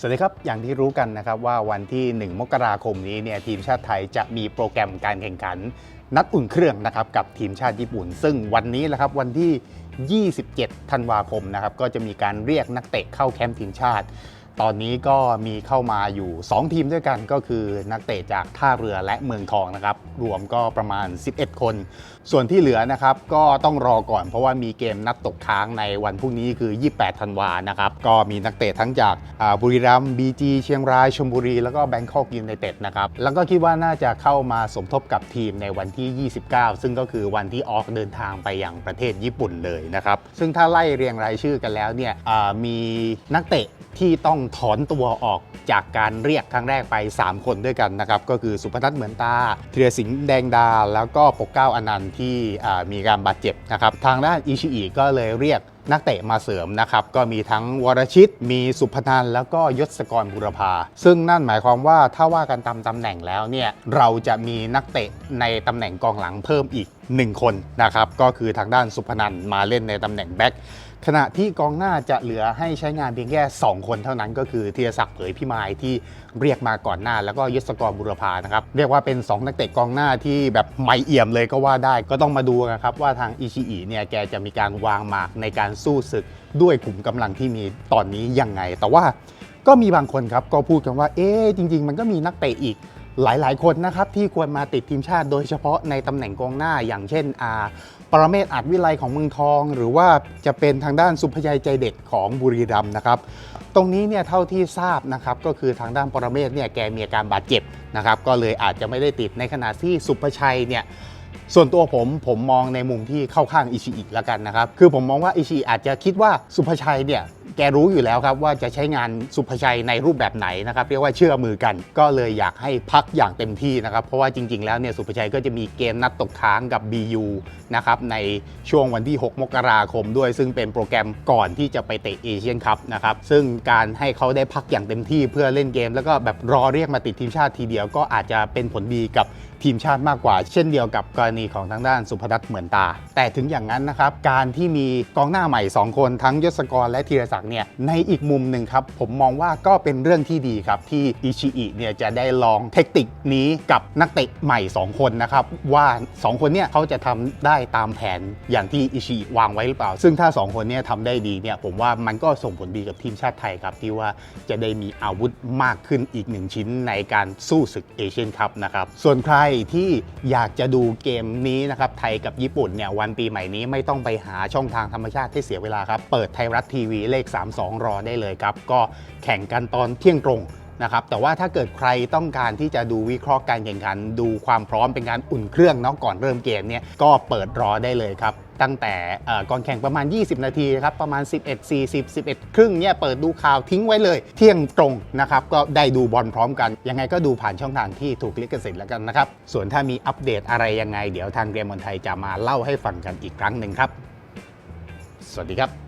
สวัสดีครับ อย่างที่รู้กันนะครับว่าวันที่ 1 มกราคมนี้เนี่ยทีมชาติไทยจะมีโปรแกรมการแข่งขัน นัดอุ่นเครื่องนะครับกับทีมชาติญี่ปุ่น ซึ่งวันนี้แหละครับวันที่ 27 ธันวาคมนะครับก็จะมีการเรียกนักเตะเข้าแคมป์ทีมชาติ ตอนนี้ก็มีเข้ามาอยู่ 2 ทีมด้วยกันก็คือนักเตะจากท่าเรือและเมืองทองนะครับรวมก็ประมาณ 11 คน ส่วนที่เหลือนะครับก็ต้องรอก่อนเพราะว่ามีเกมนัดตกค้างในวันพรุ่งนี้คือ 28 ธันวานะครับก็มีนักเตะทั้งจากบุรีรัมย์บีจีเชียงรายชลบุรี แล้วก็แบงคอกยูไนเต็ดนะครับแล้วก็คิดว่าน่าจะเข้ามาสมทบกับทีมในวันที่ 29 ซึ่งก็คือวันที่ออกเดินทางไปยังประเทศญี่ปุ่นเลยนะครับซึ่งถ้าไล่เรียงรายชื่อกันแล้วเนี่ยมีนักเตะ ที่ต้องถอนตัวออกจากการเรียกครั้งแรกไป 3 คนด้วยกันนะครับ ก็คือสุพนัทเหมือนตาเทียสิงห์แดงดา แล้วก็ปกเก้าอนันต์ที่มีการบาดเจ็บนะครับ ทางด้านอิชิอิก็เลยเรียก นักเตะมาเสริมนะครับ ก็มีทั้งวรชิต มีสุพนันแล้วก็ยศกรบุรพา ซึ่งนั่นหมายความว่าถ้าว่ากันตามตำแหน่งแล้วเนี่ยเราจะมีนักเตะในตำแหน่งกองหลังเพิ่มอีก 1 คนนะครับ ก็คือทางด้านสุพนันมาเล่นในตำแหน่งแบ็คขณะที่กองหน้าจะเหลือให้ใช้งานเพียงแค่ 2 คนเท่านั้นก็คือธีรศักดิ์เผยพิมายที่เรียกมาก่อนหน้า แล้วก็ยศกรบุรพานะครับ เรียกว่าเป็น 2 นักเตะกองหน้าที่แบบไม่เอี่ยมเลยก็ว่าได้ก็ต้องมาดูนะครับว่าทางอิชิอิเนี่ยแกจะมีการวางหมากในการสู้ศึกด้วยขุมกำลังที่มีตอนนี้ยังไง แต่ว่าก็มีบางคนครับก็พูดกันว่า เอ๊จริง ๆ มันก็มีนักเตะอีกหลาย ๆ คนนะครับที่ควรมาติดทีมชาติ โดยเฉพาะในตำแหน่งกองหน้าอย่างเช่นอาปรเมศอาจวิไลของเมืองทอง หรือว่าจะเป็นทางด้านสุภชัยใจเด็ดของบุรีรัมย์นะครับตรงนี้เนี่ยเท่าที่ทราบนะครับก็คือทางด้านปรเมศเนี่ยแกมีอาการบาดเจ็บนะครับก็เลยอาจจะไม่ได้ติดในขณะที่สุภชัยเนี่ย ส่วนตัวผมผมมองในมุมที่เข้าข้างอิชิอิแล้วกันนะครับ คือผมมองว่าอิชิอาจจะคิดว่าสุภชัยเนี่ย แกรู้อยู่แล้วครับว่าจะใช้งานสุภชัยในรูปแบบไหนนะครับเรียกว่าเชื่อมือกัน ก็เลยอยากให้พักอย่างเต็มที่นะครับเพราะว่าจริง ๆ แล้วเนี่ยสุภชัยก็จะมีเกมนัดตกค้างกับ BU นะครับในช่วงวันที่ 6 มกราคมด้วย ซึ่งเป็นโปรแกรมก่อนที่จะไปเตะเอเชียนคัพนะครับซึ่งการให้เขาได้พักอย่างเต็มที่เพื่อเล่นเกม แล้วก็แบบรอเรียกมาติดทีมชาติทีเดียวก็อาจจะเป็นผลดีกับทีมชาติมากกว่า เช่นเดียวกับกรณีของทางด้านสุพนัทเหมือนตา แต่ถึงอย่างนั้นนะครับการที่มีกองหน้าใหม่ 2 คนทั้งยศกรและธีรศักดิเนี่ยในอีกมุมหนึ่งครับ ผมมองว่าก็เป็นเรื่องที่ดีครับ ที่อิชิอิเนี่ยจะได้ลองเทคนิคนี้กับนักเตะใหม่ 2 คนนะครับ ว่า 2 คนเนี่ยเขาจะทำได้ตามแผนอย่างที่อิชิอิวางไว้หรือเปล่า ซึ่งถ้า 2 คนเนี่ยทำได้ดีเนี่ยผมว่ามันก็ส่งผลดีกับทีมชาติไทยครับ ที่ว่าจะได้มีอาวุธมากขึ้นอีกหนึ่งชิ้นในการสู้ศึกเอเชียนคัพนะครับส่วนใครที่อยากจะดูเกมนี้นะครับไทยกับญี่ปุ่นเนี่ยวันปีใหม่นี้ไม่ต้องไปหาช่องทางธรรมชาติให้เสียเวลาครับเปิดไทยรัฐทีวีเลข32 รอได้เลยครับ ก็แข่งกันตอนเที่ยงตรงนะครับแต่ว่าถ้าเกิดใครต้องการที่จะดูวิเคราะห์การแข่งขัน ดูความพร้อมเป็นการอุ่นเครื่องเนาะก่อนเริ่มเกมเนี่ยก็เปิดรอได้เลยครับ ตั้งแต่ก่อนแข่งประมาณ 20 นาทีครับประมาณ 11 40 11 ครึ่งเนี่ยเปิดดูข่าวทิ้งไว้เลย เที่ยงตรงนะครับก็ได้ดูบอลพร้อมกัน ยังไงก็ดูผ่านช่องทางที่ถูกลิขสิทธิ์แล้วกันนะครับส่วนถ้ามีอัปเดตอะไรยังไง เดี๋ยวทางเกมบอลไทยจะมาเล่าให้ฟังกันอีกครั้งหนึ่งครับ สวัสดีครับ